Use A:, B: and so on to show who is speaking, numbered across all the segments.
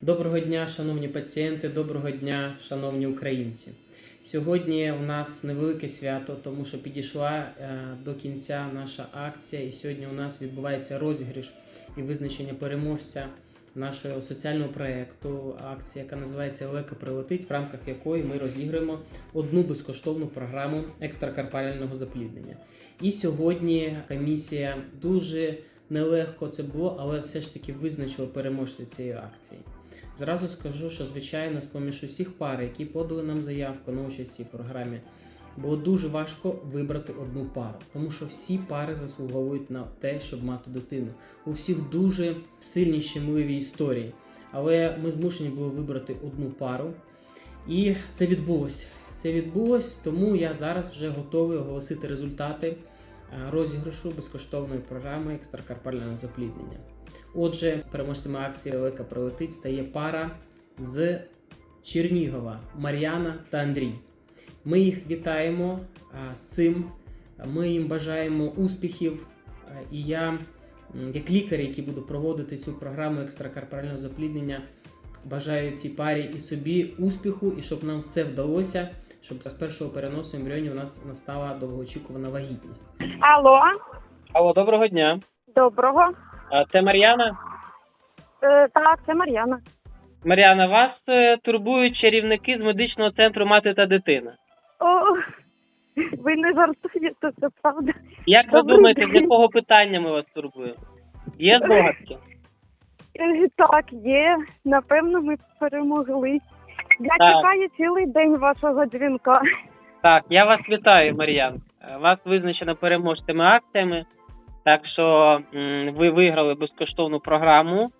A: Доброго дня, шановні пацієнти, доброго дня, шановні українці. Сьогодні у нас невелике свято, тому що підійшла е, до кінця наша акція, і сьогодні у нас відбувається розіграш і визначення переможця нашого соціального проєкту. Акція, яка називається Лека прилетить, в рамках якої ми розіграємо одну безкоштовну програму екстракарпального запліднення. І сьогодні комісія дуже нелегко це було, але все ж таки визначила переможця цієї акції. Зразу скажу, що звичайно, з поміж усіх пар, які подали нам заявку на участь в цій програмі, було дуже важко вибрати одну пару, тому що всі пари заслуговують на те, щоб мати дитину. У всіх дуже сильні щемливі історії. Але ми змушені були вибрати одну пару. І це відбулося. Це відбулось, тому я зараз вже готовий оголосити результати розіграшу безкоштовної програми екстракарпального запліднення. Отже, переможцями акції Велика прилетить стає пара з Чернігова Мар'яна та Андрій. Ми їх вітаємо а, з цим. Ми їм бажаємо успіхів. А, І я, як лікар, який буду проводити цю програму екстракарпального запліднення, бажаю цій парі і собі успіху, і щоб нам все вдалося, щоб з першого переносу ембріонів у нас настала довгоочікувана вагітність.
B: Алло,
C: Алло, доброго дня.
B: доброго.
C: А, Це Мар'яна.
B: Е, так, це Мар'яна.
C: Мар'яна, вас е, турбують чарівники з медичного центру мати та дитина.
B: О, ви не жартуєте, це правда.
C: Як ви
B: Добрий
C: думаєте, з
B: день.
C: якого питання ми вас турбуємо? Є здогадки?
B: Е, так, є. Напевно, ми перемогли. Я
C: Так.
B: чекаю цілий день вашого дзвінка.
C: Так, я вас вітаю, Мар'ян. Е, Вас визначено переможцями акціями. Так що ви виграли безкоштовну програму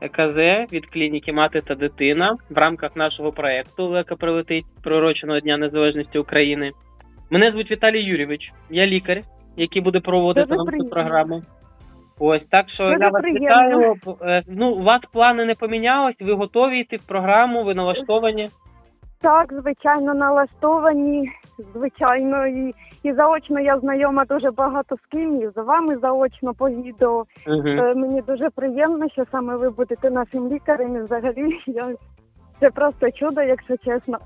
C: ЕКЗ від клініки Мати та дитина в рамках нашого проєкту Лека прилетить приуроченого Дня Незалежності України. Мене звуть Віталій Юрійович, я лікар, який буде проводити вам цю програму. Ось так що
B: Дуже
C: я вас вітаю. Е, Ну, у вас плани не помінялись, ви готові йти в програму, ви налаштовані.
B: Так, звичайно, налаштовані, звичайно, і, і заочно я знайома дуже багато з ким, і з вами заочно по відео.
C: Угу.
B: Е, Мені дуже приємно, що саме ви будете нашим лікарем. І взагалі я це просто чудо, якщо чесно.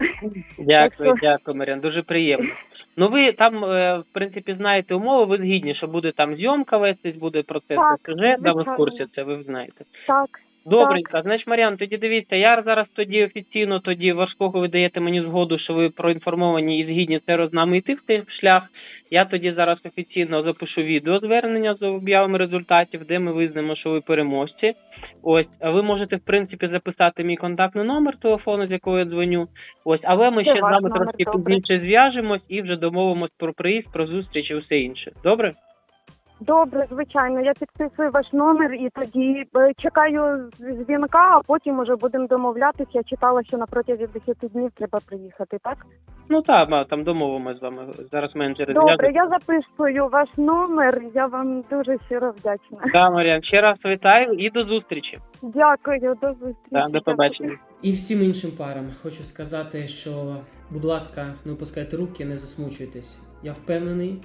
C: Дякую, дякую, Маріан. Дуже приємно. Ну ви там, е, в принципі, знаєте умови, ви згідні, що буде там зйомка вестись, буде процес
B: Так,
C: сюжет, да, ви в
B: звичайно.
C: курсі це, ви знаєте.
B: Так,
C: Добренько, значить, Маріан, тоді дивіться, я зараз тоді офіційно тоді важкого ви даєте мені згоду, що ви проінформовані і згідні це з нами йти в цей шлях. Я тоді зараз офіційно запишу відео звернення з об'явами результатів, де ми визнаємо, що ви переможці. Ось, ви можете в принципі записати мій контактний номер телефону, з якого я дзвоню. Ось, але ми
B: Це
C: ще з вами трошки пізніше зв'яжемось і вже домовимось про приїзд, про зустріч і все інше. Добре?
B: Добре, звичайно. Я підписую ваш номер і тоді е, чекаю дзвінка, а потім уже будемо домовлятися. Я читала, що на протязі 10 днів треба приїхати, так?
C: Ну так, ма, там домовимось з вами. Зараз менеджери
B: Добре, я записую ваш номер. Я вам дуже щиро вдячна.
C: Да, Маріан, ще раз вітаю і до зустрічі.
B: Дякую, до зустрічі.
C: Да, до побачення.
A: І всім іншим парам хочу сказати, що, будь ласка, не опускайте руки, не засмучуйтесь. Я впевнений,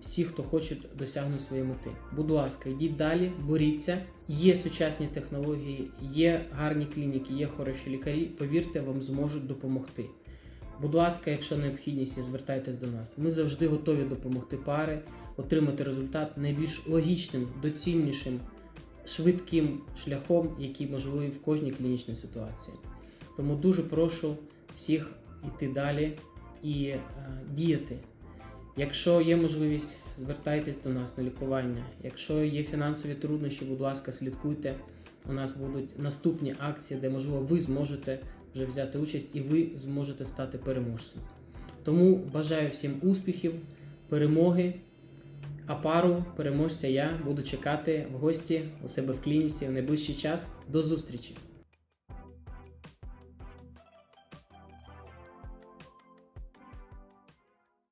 A: всі, хто хочуть, досягнуть своєї мети. Будь ласка, йдіть далі, боріться. Є сучасні технології, є гарні клініки, є хороші лікарі. Повірте, вам зможуть допомогти. Будь ласка, якщо необхідність, звертайтесь до нас. Ми завжди готові допомогти пари, отримати результат найбільш логічним, доцільнішим, швидким шляхом, який можливий в кожній клінічній ситуації. Тому дуже прошу всіх йти далі і е, діяти. Якщо є можливість, звертайтесь до нас на лікування. Якщо є фінансові труднощі, будь ласка, слідкуйте. У нас будуть наступні акції, де можливо ви зможете вже взяти участь і ви зможете стати переможцем. Тому бажаю всім успіхів, перемоги. А пару переможця я буду чекати в гості у себе в клініці в найближчий час. До зустрічі!